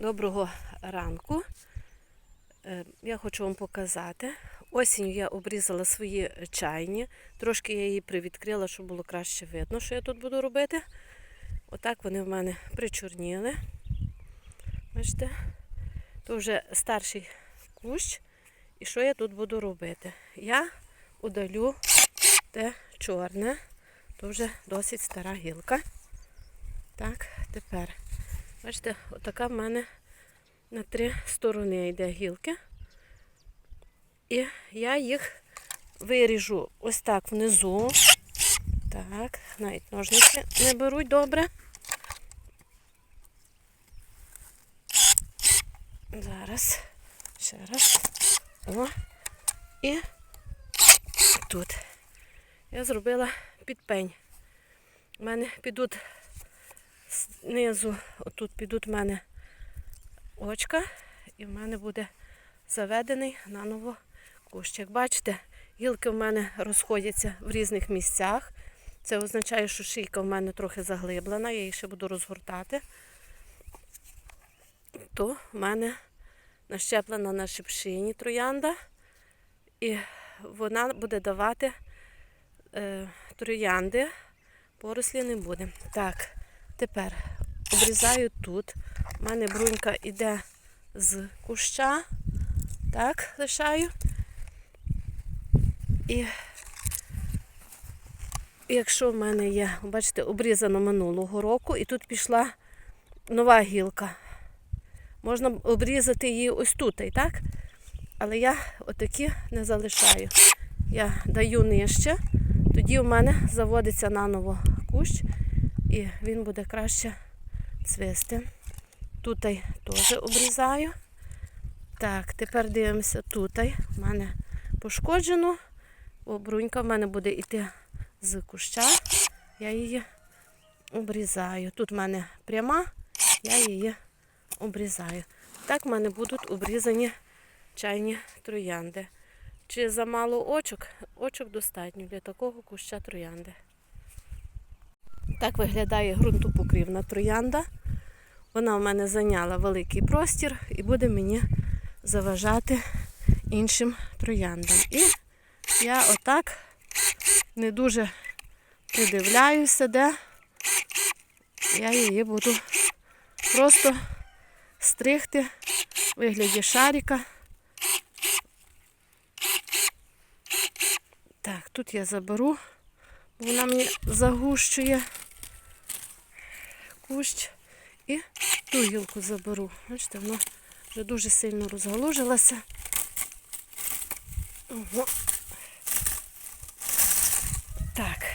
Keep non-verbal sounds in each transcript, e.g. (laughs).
Доброго ранку. Е, Я хочу вам показати. Осінню я обрізала свої чайні. Трошки я її привідкрила, щоб було краще видно, що я тут буду робити. Отак вони в мене причорніли. Бачите? То вже старший кущ. І що я тут буду робити? Я удалю те чорне, то вже досить стара гілка. Так, тепер. Бачите, отака в мене на три сторони йде гілки. І я їх виріжу ось так внизу. Так, навіть ножниці не беруть добре. Зараз. Ще раз. О. І тут. Я зробила підпень. У мене підуть знизу, отут підуть в мене очка, і в мене буде заведений наново кущ. Як бачите, гілки в мене розходяться в різних місцях. Це означає, що шийка в мене трохи заглиблена, я її ще буду розгортати. То в мене нащеплена на шипшині троянда, і вона буде давати е, троянди, порослі не буде. Так, тепер обрізаю тут. У мене брунька йде з куща. Так, лишаю. І якщо в мене є, бачите, обрізано минулого року, і тут пішла нова гілка. Можна обрізати її ось тут, так? Але я отакі не залишаю. Я даю нижче, тоді в мене заводиться наново кущ, і він буде краще цвісти. Тут теж обрізаю. Так, тепер дивимося тут. У мене пошкоджено. О, брунька в мене буде йти з куща. Я її обрізаю. Тут в мене пряма, я її обрізаю. Так в мене будуть обрізані чайні троянди. Чи замало очок? Очок достатньо для такого куща троянди. Так виглядає ґрунтопокрівна троянда. Вона в мене зайняла великий простір і буде мені заважати іншим трояндам. І я отак не дуже придивляюся, де я її буду просто стригти в вигляді шарика. Так, тут я заберу, бо вона мені загущує кущ. І ту гілку заберу. Бачите, вона вже дуже сильно розгалужилася. Ого. Так.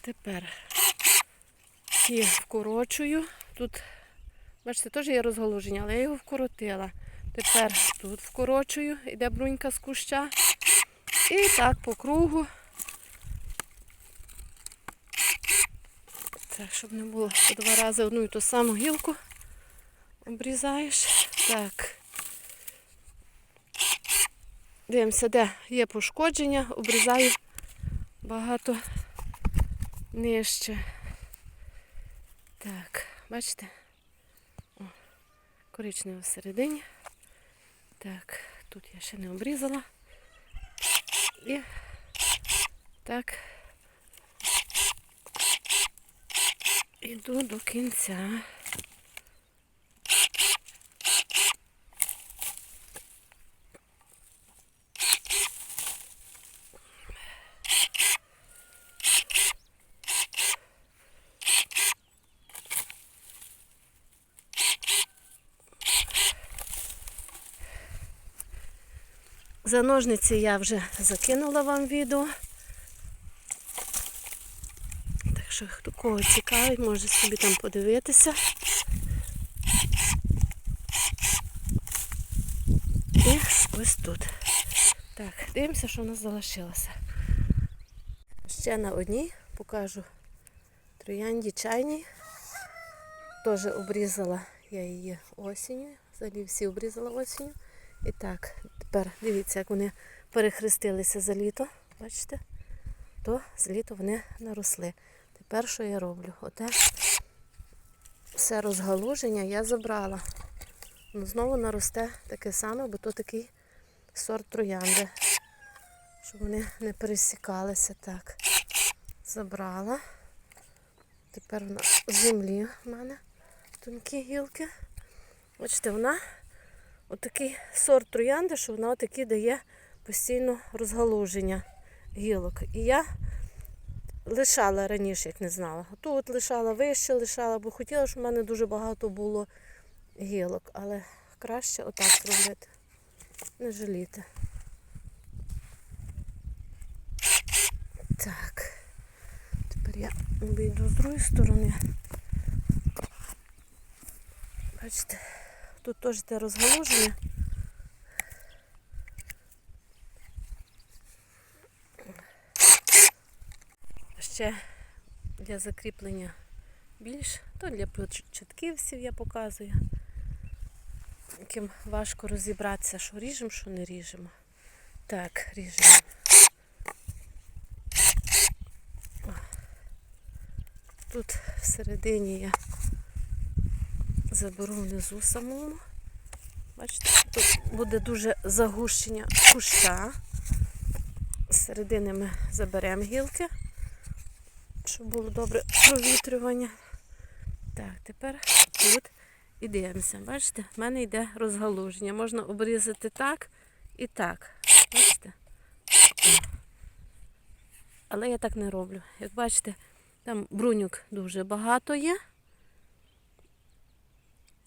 Тепер ці вкорочую. Тут, бачите, теж є розгалуження, але я його вкоротила. Тепер тут вкорочую, йде брунька з куща. І так по кругу. Так, щоб не було два рази одну і ту саму гілку обрізаєш. Так. Дивимося, де є пошкодження, обрізаю багато нижче. Так, бачите? О, коричневе всередині. Так, тут я ще не обрізала. І так. Іду до кінця. За ножниці я вже закинула вам відео. Так що, хто кого цікавить, може собі там подивитися. І ось тут. Так, дивимося, що в нас залишилося. Ще на одній покажу троянді чайній. Теж обрізала я її осінню. Взагалі всі обрізала осінню. І так, тепер дивіться, як вони перехрестилися за літо. Бачите? То з літа вони наросли. Тепер що я роблю? Оте все розгалуження я забрала. Ну, знову наросте таке саме, бо то такий сорт троянди. Щоб вони не пересікалися так. Забрала. Тепер вона в землі в мене тонкі гілки. Бачите, вона отакий сорт троянди, що вона отакі дає постійно розгалуження гілок. І я лишала раніше, як не знала. Тут лишала, вище лишала, бо хотіла, щоб в мене дуже багато було гілок. Але краще отак зробити. Не жаліти. Так. Тепер я обійду з другої сторони. Бачите, тут теж те розгалуження. Ще для закріплення більш, то для початківців я показую, яким важко розібратися, що ріжемо, що не ріжемо. Так, ріжемо. Тут всередині я заберу внизу самому. Бачите, тут буде дуже загущення куща. З середини ми заберемо гілки, щоб було добре провітрювання. Так, тепер тут і дивимося. Бачите, в мене йде розгалуження. Можна обрізати так і так. Бачите? Але я так не роблю. Як бачите, там бруньок дуже багато є.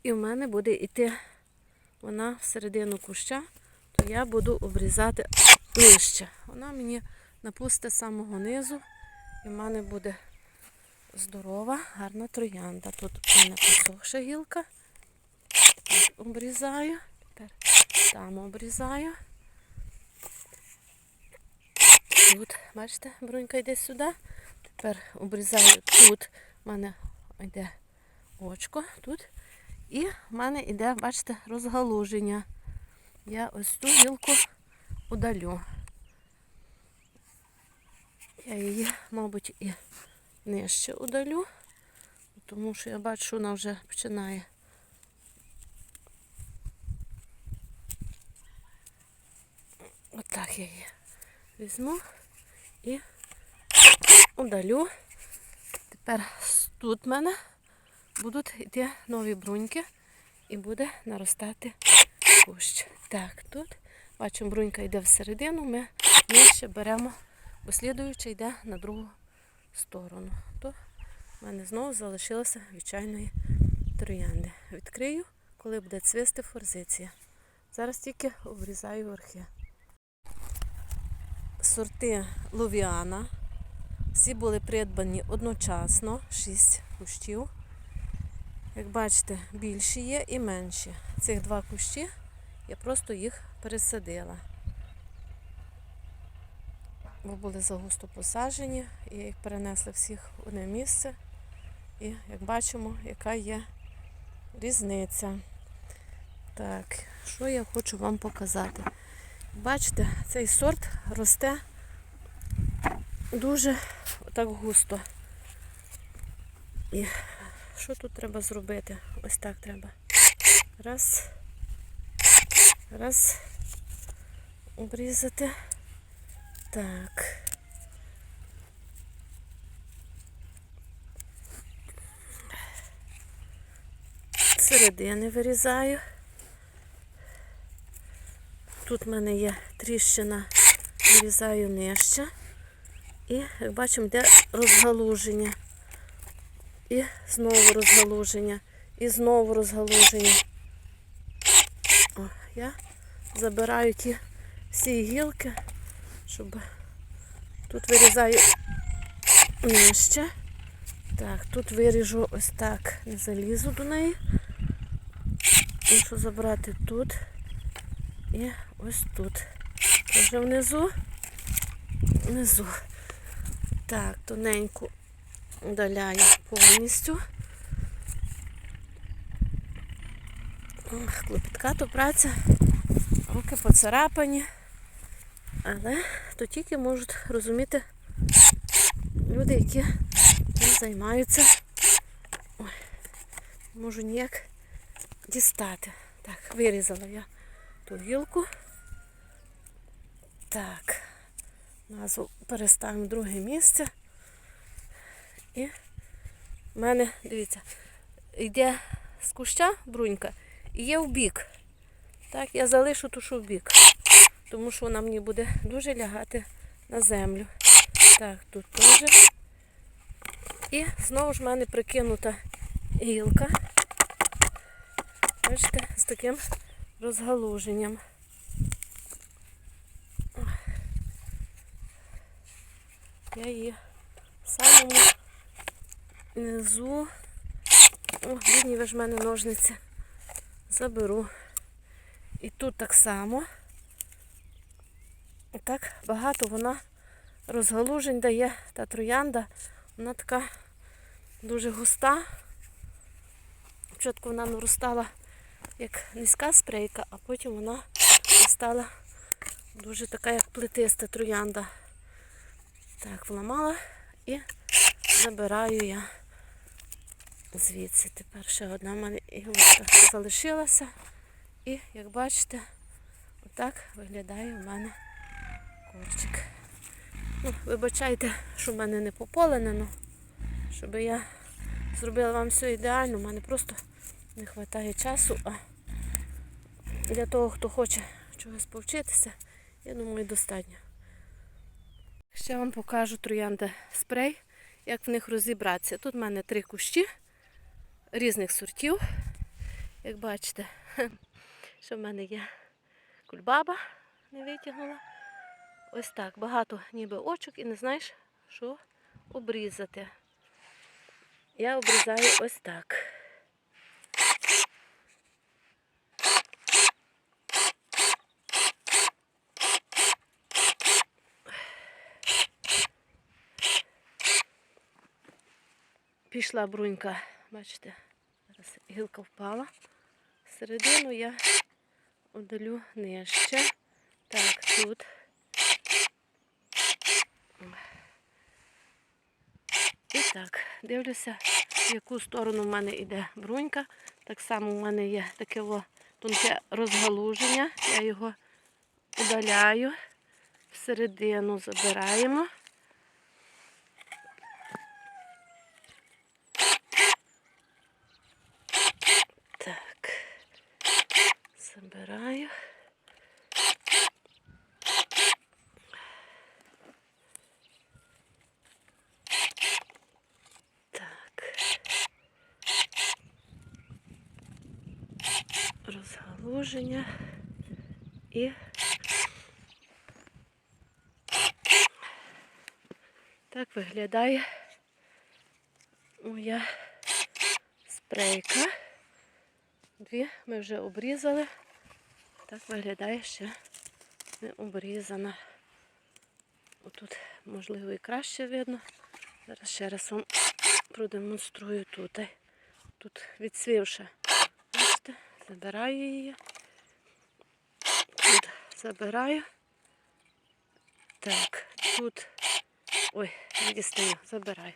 І в мене буде йти вона всередину куща, то я буду обрізати нижче. Вона мені напусте з самого низу, і в мене буде здорова, гарна троянда. Тут у мене посохша гілка. Тут обрізаю. Тепер там обрізаю. Тут, бачите, брунька йде сюди. Тепер обрізаю тут. У мене йде очко тут. І в мене йде, бачите, розгалуження. Я ось ту гілку удалю. Я її, мабуть, і нижче удалю, тому що я бачу, що вона вже починає. Отак я її візьму і удалю. Тепер тут в мене будуть йти нові бруньки і буде наростати кущ. Так, тут бачимо, брунька йде всередину, ми нижче беремо, бо слідуюча йде на другу сторону. То в мене знову залишилося звичайної троянди. Відкрию, коли буде цвісти форзиція. Зараз тільки обрізаю верхи. Сорти ловіана. Всі були придбані одночасно, 6 кущів. Як бачите, більші є і менші. Цих два кущі я просто їх пересадила. Бо були загусто посаджені, і їх перенесла всіх в одне місце. І як бачимо, яка є різниця. Так, що я хочу вам показати. Бачите, цей сорт росте дуже так густо. І що тут треба зробити? Ось так треба. Раз. Раз. Обрізати. Так. Середини вирізаю. Тут в мене є тріщина, вирізаю нижче. І, як бачимо, йде розгалуження. І знову розгалуження. І знову розгалуження. О, я забираю ті всі гілки, щоб тут вирізаю нижче. Так, тут виріжу ось так, не залізу до неї. Мушу забрати тут і ось тут. Теж внизу. Внизу. Так, тоненьку удаляю повністю. Клопітка то праця, руки поцарапані, але то тільки можуть розуміти люди, які цим займаються Ой, можу ніяк дістати. Так, вирізала я ту гілку. Так, назву переставимо в друге місце. І в мене, дивіться, йде з куща брунька і є в бік. Так, я залишу ту, що в бік, тому що вона мені буде дуже лягати на землю. Так, тут теж. І знову ж в мене прикинута гілка. Бачите, з таким розгалуженням. Я її в самому низу. О, бідні ви ж в мене ножниці. Заберу. І тут так само. І багато вона розгалужень дає. Та троянда, вона така дуже густа. Спочатку вона наростала як низька спрейка, а потім вона стала дуже така, як плетиста троянда. Так, вламала і забираю я звідси. Тепер ще одна мене ігрушка залишилася. І, як бачите, отак виглядає в мене корчик. Ну, вибачайте, що в мене не пополенено, щоб я зробила вам все ідеально, в мене просто не вистачає часу, а для того, хто хоче чогось повчитися, я думаю, достатньо. Ще вам покажу троянда спрей, як в них розібратися. Тут в мене три кущі різних сортів. Як бачите, (laughs) що в мене є кульбаба, не витягнула. Ось так, багато ніби очок і не знаєш, що обрізати. Я обрізаю ось так. Пішла брунька, бачите, зараз гілка впала. Середину я удалю нижче. Так, тут. І так, дивлюся, в яку сторону в мене йде брунька. Так само в мене є таке о, тонке розгалуження. Я його удаляю, всередину забираємо. Так, забираю. Так. Розгалуження і так виглядає моя спрейка. Дві ми вже обрізали. Так виглядає ще не обрізана. Отут, можливо, і краще видно. Зараз ще раз вам продемонструю тут. Тут відсвівши. Забираю її. Тут забираю. Так, тут. Ой, не дістаю, забираю.